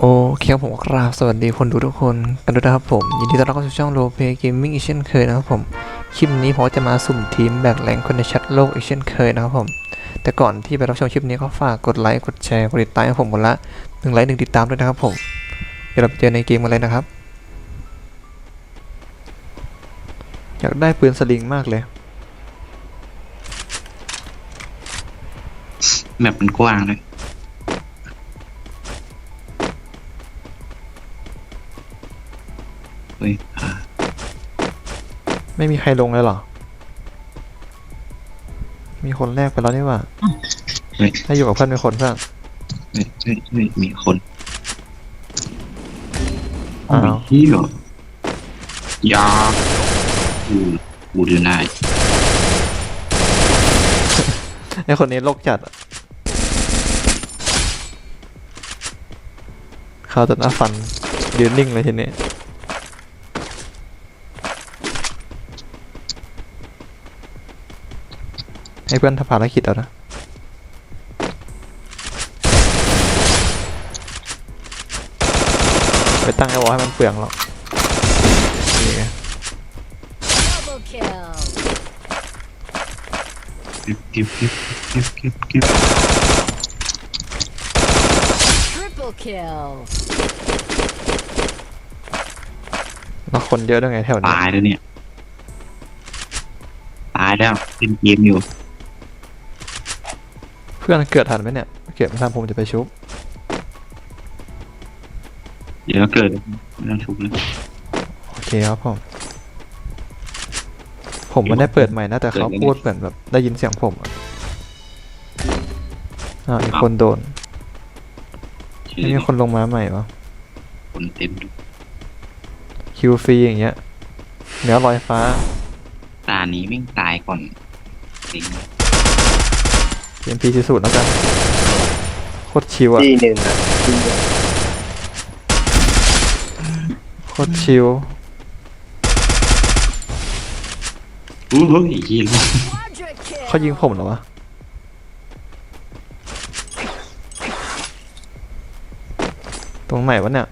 โอเคครับผมกราบสวัสดีคนดูทุกคนกันด้วยนะครับผม ยินดีต้อนรับเข้าสู่ช่องโรเ y เกมมิ่งอีกเช่นเคยนะครับผม คลิปนี้ผมจะมาสุ่มทีมแบกแรงคนในแชทโลกอีกเช่นเคยนะครับผม แต่ก่อนที่ไปรับชมคลิปนี้ก็ฝากกดไลค์กดแชร์กดติดตามให้ผมคนละหนึ่งไลค์หนึ่งติดตามด้วยนะครับผม เดี๋ยวเราไปเจอในเกมกันเลยนะครับ อยากได้ปืนสลิงมากเลยแมปมันกว้างเลย ไม่มีใครลงเลยเหรอ มีคนแรกไปแล้วนี่หว่าเฮ้ยให้อยู่กับเพื่อนเป็นคนเพื่อนเฮ้ยเฮ้ยเฮ้ยมีคนอ้าวโยเฮียยาอูอูดูนายไอคนนี้โลกจัดอะเข้าจนหน้าฟันยืนนิ่งเลยทีนี้ ให้เพื่อนทำภารกิจเอานะไปตั้งไอวอลให้มันเปลืองหรอกนี่ไง Double kill. เก็บเก็บเก็บเก็บเก็บเก็บ Triple kill. แล้วคนเยอะด้วยไงแถวนี้ ตายแล้วเนี่ย ตายแล้วเล่นเกมอยู่เพื่อนเกิดทันไหมเนี่ยเกิดไม่ทันผมจะไปชุบเดี๋ยวเกิดไม่ต้องชุบเลยโอเคครับผมผมไม่ได้เปิดใหม่นะแต่เขาพูดเหมือนแบบได้ยินเสียงผมอะอ่าวอีกคนโดนเชื่ไม่อมีคนลงมาใหม่วะคนเต็มดูคิวฟรีอย่างเงี้ยเหนือลอยฟ้า ตานี้ไม่งตายก่อนจริง เกมพีที่สุดแล้วกันโคตรชิวอะที่หนึ่งอะที่หนึ่งโคตรชิวอู้เฮ้ยยีน Quadra kill. เขายิงผมเหรอวะตรงไหนวะเนี่ย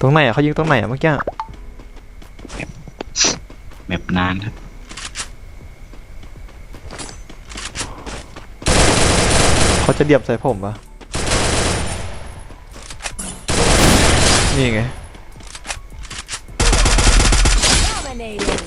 ตรงไหนอะเขายิงตรงไหนอะเมื่อกี้ แมปนานครับเขาจะเดียบใส่ผมปะนี่ไง Dominating.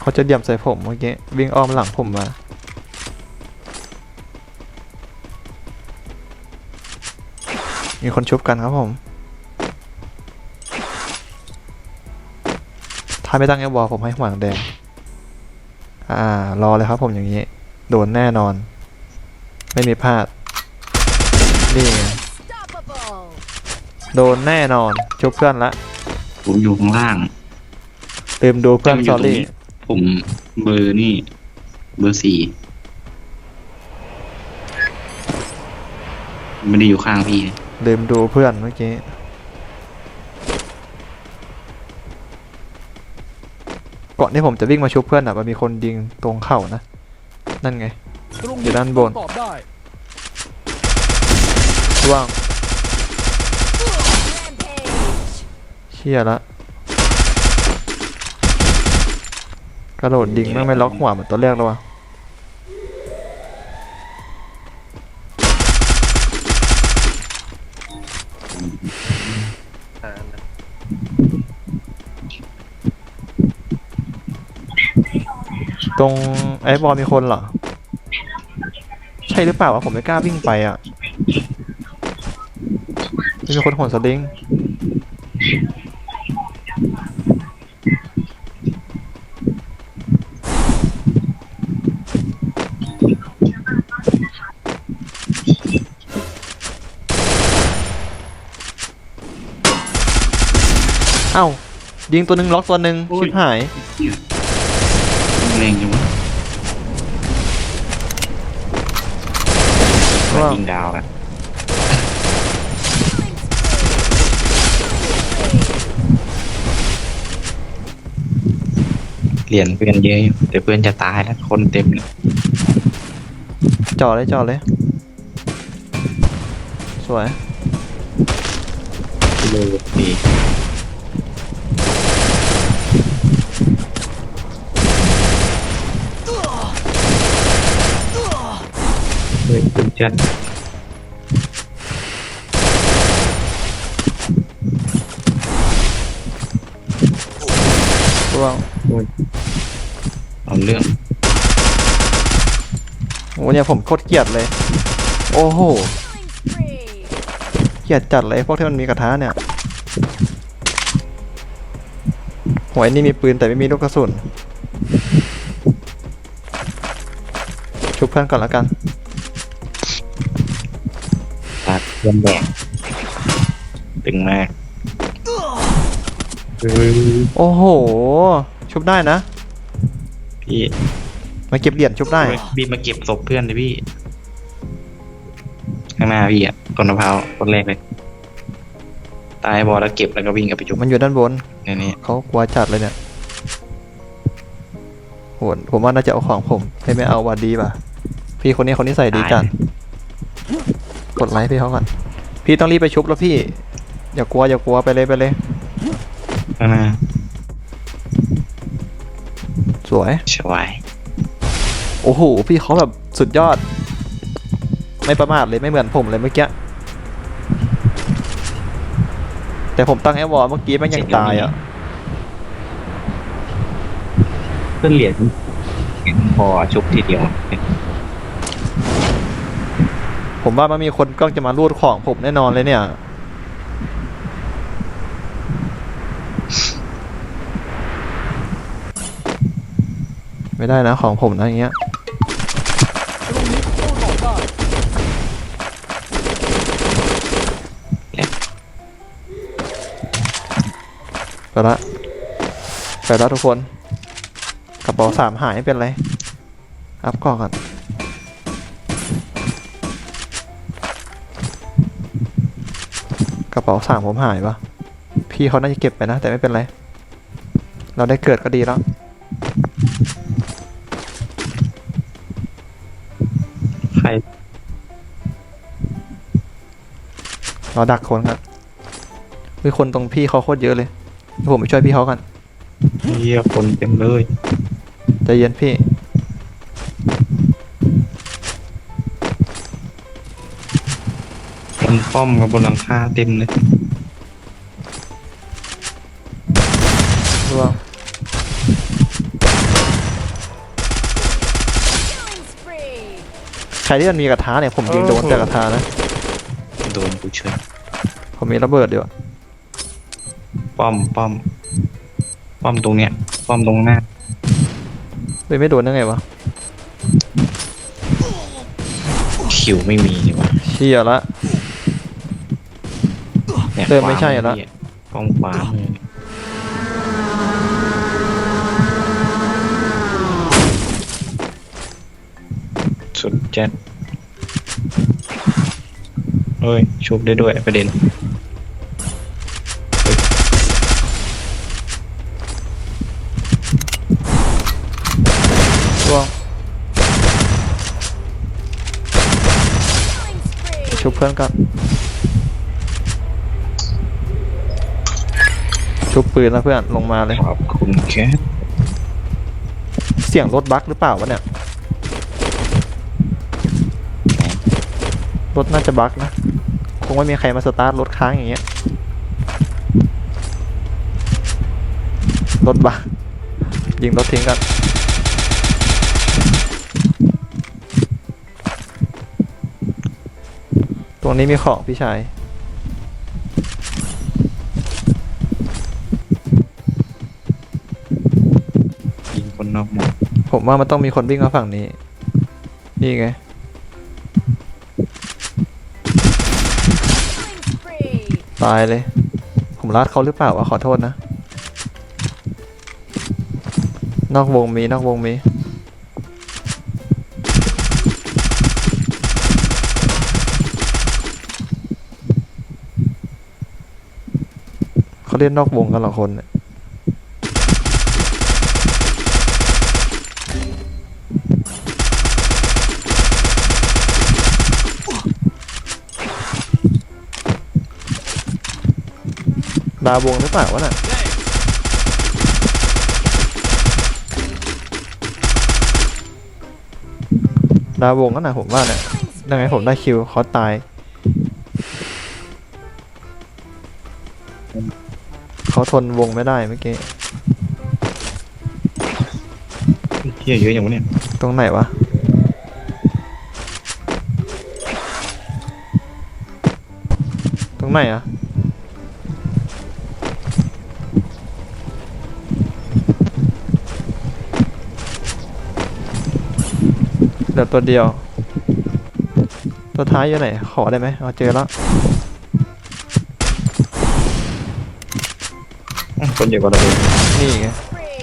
เขาจะเดียบใส่ผมเมื่อกี้วิ่งอ้อมหลังผมมา มีคนชุบกันครับผมาไม่ตั้งแอบบอลผมให้หวางแดง อ่ารอเลยครับผมอย่างนี้ โดนแน่นอน ไม่มีพลาด นี่ไง Unstoppable. โดนแน่นอนชุบเพื่อนละผมอยู่ข้างล่างลืมดูเพื่อนแต่สมัออยู่ตรงรี่นี้ผมเบอร์นี่ เบอร์สี่ไม่ได้อยู่ข้างพี่นะลืมดูเพื่อนเมื่อกี้ ก่อนที่ผมจะวิ่งมาชุบเพื่อนอะมันมีคนยิงตรงเข่านะ นั่นไง อยู่ด้านบน ตอบได้ว่างเชี่ยละกระโดดยิงแม่งไม่ล็อกหัวเหมือนตอนแรกแล้ววะ ตรงไอ้บอลมีคนเหรอ ใช่หรือเปล่าวะผมไม่กล้าวิ่งไปอะมีคนโหนสลิงเอ้ายิงตัวหนึ่งล็อกตัวหนึ่งชิบหายเหี้ยแรงจังวะว้าวยิงดาวอะเหรียญเพื่อนเยอะอยู่แต่เพื่อนจะตายแล้วคนเต็มเลยจ่อเลยจ่อเลย สวยเลยดี เฮ้ยคุณจัดร่วงเอาเรื่องโอ้เนี่ยผมโคตรเกลียดเลย โอ้โห Killing spree. เกลียดจัดเลยพวกที่มันมีกระทะเนี่ยหวยนี่มีปืนแต่ไม่มีลูกกระสุน ชุบเพื่อนก่อนแล้วกัน ตัดเพื่อนแบกตึงมากเฮ้ยโอ้โห ชุบได้นะ พี่มาเก็บเหรียญชุบได้พี่มาเก็บศพเพื่อนเลยพี่ ข้างหน้าพี่อะต้นมะพร้าวต้นแรกเลย ตายบอลแล้วเก็บแล้วก็วิ่งกลับไปจุบมันอยู่ด้านบน ในนี้เขากลัวจัดเลยเนี่ยโหดผมว่าน่าจะเอาของผมให้ไม่เอาวัดดีป่ะ พี่คนนี้คนนี้ใส่ดีจัด กดไลค์พี่เขาก่อน พี่ต้องรีบไปชุบแล้วพี่ อย่ากลัวอย่ากลัวไปเลยไปเลยข้างหน้าสวย สวยโอ้โห พี่เขาแบบสุดยอด ไม่ประมาทเลยไม่เหมือนผมเลยเมื่อกี้ แต่ผมตั้งแอววอลเมื่อกี้มันยังตายอะเพื่อนเหรียญเห็นพอชุบทีเดียว ผมว่ามันมีคนก็จะมารูดของผมแน่นอนเลยเนี่ย ไม่ได้นะของผมนะอย่างเงี้ยไปละไปแล้วทุกคนกระเป๋าสามหายไม่เป็นไร อัพกล่องก่อน กระเป๋าสามผมหายปะพี่เขาน่าจะเก็บไปนะแต่ไม่เป็นไร เราได้เกิดก็ดีแล้ว ใคร เราดักคนกันมีคนตรงพี่เขาโคตรเยอะเลยเดี๋ยวผมไปช่วยพี่เขากันเฮียคนเต็มเลยใจเย็นพี่ นป้อมกับบนหลังคาเต็มเลยร่วง Killing spree. ใครที่มันมีกระทะเนี่ยผมยิงโดนแต่กระทะนะ โดนกูช่วยผมมีระเบิดเดียวาป้อมป้อมป้อมตรงเนี้ยป้อมตรงหน้าเฮ้ยไม่โดนได้ไงวะ คิวไม่มีนี่หวะเชี่ยละ เนี่ยเดินไม่ใช่ละขวามือป้อมขวามือสุดจัดเฮ้ย ชุบได้ด้วยประเด็นร่วง Killing spree. ชุบเพื่อนกัน ชุบปืนแล้วเพื่อนลงมาเลย ขอบคุณแคทเสียงรถบั๊กหรือเปล่าวะเนี่ย รถน่าจะบั๊กนะ คงไม่มีใครมาสตาร์ทรถค้างอย่างเงี้ย รถบั๊กยิงรถทิ้งกันตรงนี้มีของพี่ชาย ยิงค นอกหมดผมว่ามันต้องมีคนวิ่งมาฝั่งนี้ นี่ไง ตายเลย ผมลาดเขาหรือเปล่าวะขอโทษนะ นอกวงมีนอกวงมี เขาเล่นนอกวงกันเหรอคนเนี่ย ดาวงหรือเปล่าวะน่ะดาวงนั่นน่ะผมว่าเนี่ย Killing ยังไงผมได้ spree. คิวเขาตายเขาทนวงไม่ได้เมื่อกี้เที่ยเยอะอย่างวะเนี่ยตรงไหนวะตรงไหนอะ เหลือตัวเดียว ตัวท้ายอยู่ไหน ขอได้ไหมเอาเจอแล้วอื้อคนเยอะกว่าเราเลยนี่ไง Spree.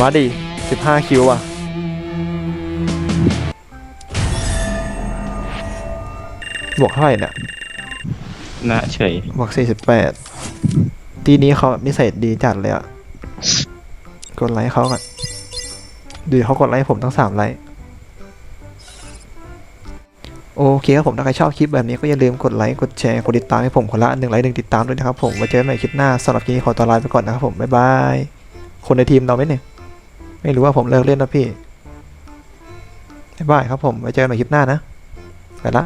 มาดิสิบห้าคิวอะ บวกเท่าไหร่เนี่ย นะเฉย บวกสี่สิบแปดทีนี้เขาแบบนิสัยดีจัดเลยอะ กดไลค์เขาก่อนดูเขากดไลค์ผมตั้งสามไลค์ โอเคครับผมถ้าใครชอบคลิปแบบนี้ก็อย่าลืมกดไลค์ กดแชร์ กดติดตามให้ผมคนละหนึ่งไลค์หนึ่งติดตามด้วยนะครับผมไว้เจอกันใหม่คลิปหน้าสำหรับคลิปนี้ขอตัวลาไปก่อนนะครับผมบ๊ายบายคนในทีมเราไหมเนี่ยไม่รู้ว่าผมเลิกเล่นแล้วพี่บ๊ายบายครับผมไว้เจอกันใหม่คลิปหน้านะไปละ